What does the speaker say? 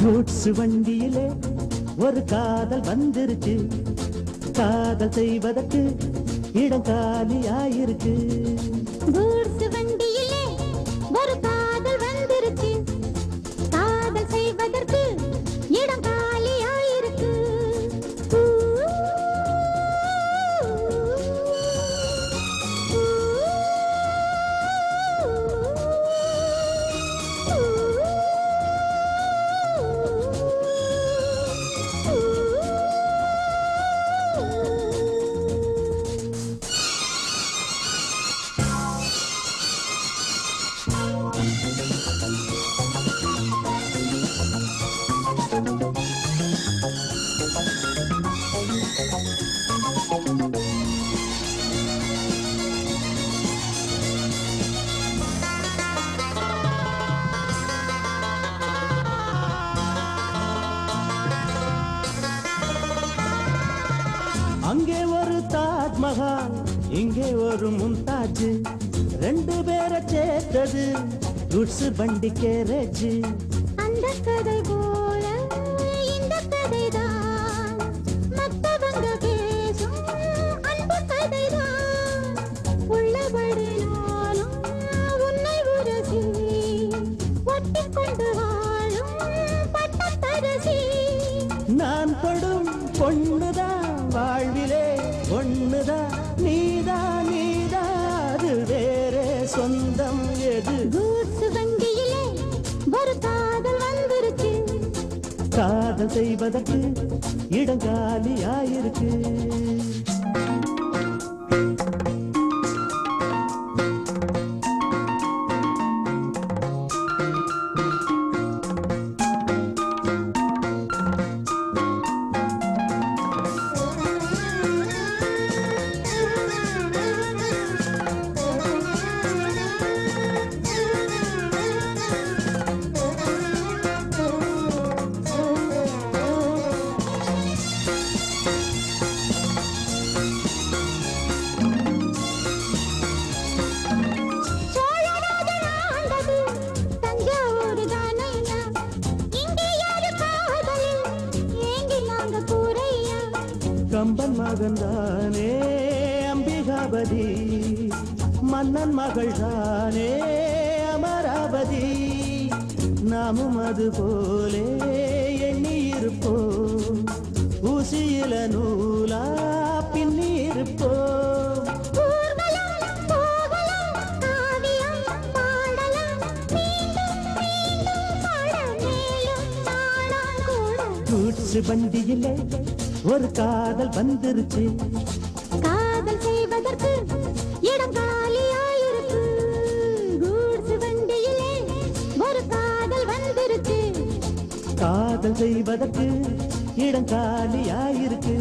Goods வண்டியிலே ஒரு காதல் வந்துருச்சு காதல் செய்வதற்கு இடம் காலியாயிருக்கு. தாஜ்மஹால் இங்கே ஒரு மும்தாஜ். ரெண்டு பேரை சேர்த்தது. குட்ஸ் வண்டி கேரேஜ். அந்த கதை போல இந்த மத்தவங்க பேசும் அன்பு கதைதான் உள்ளபடி நானும் உன்னை உரசி ஒட்டிக் கொண்டு வாழும் பட்டத்தரசி. நான் தொடும் பொண்ணுதான். சொந்தம் எது? கூட்ஸ் வண்டியிலே ஒரு காதல் வந்துருச்சு. காதல் செய்வதற்கு இடம் காலியாயிருக்கு. கம்பன் மகன் தானே அம்பிகாபதி. மன்னன் மகள் தானே அமராவதி நாமும் அது போலே எண்ணி இருப்போம் ஊசியில நூலா பின்னி இருப்போம் வண்டியிலே ஒரு காதல் வந்துருச்சு. காதல் செய்வதற்கு இடம் காலியாயிருக்கு. கூட்ஸ் வண்டியிலே ஒரு காதல் வந்துருச்சு. காதல் செய்வதற்கு இடம் காலியாயிருக்கு.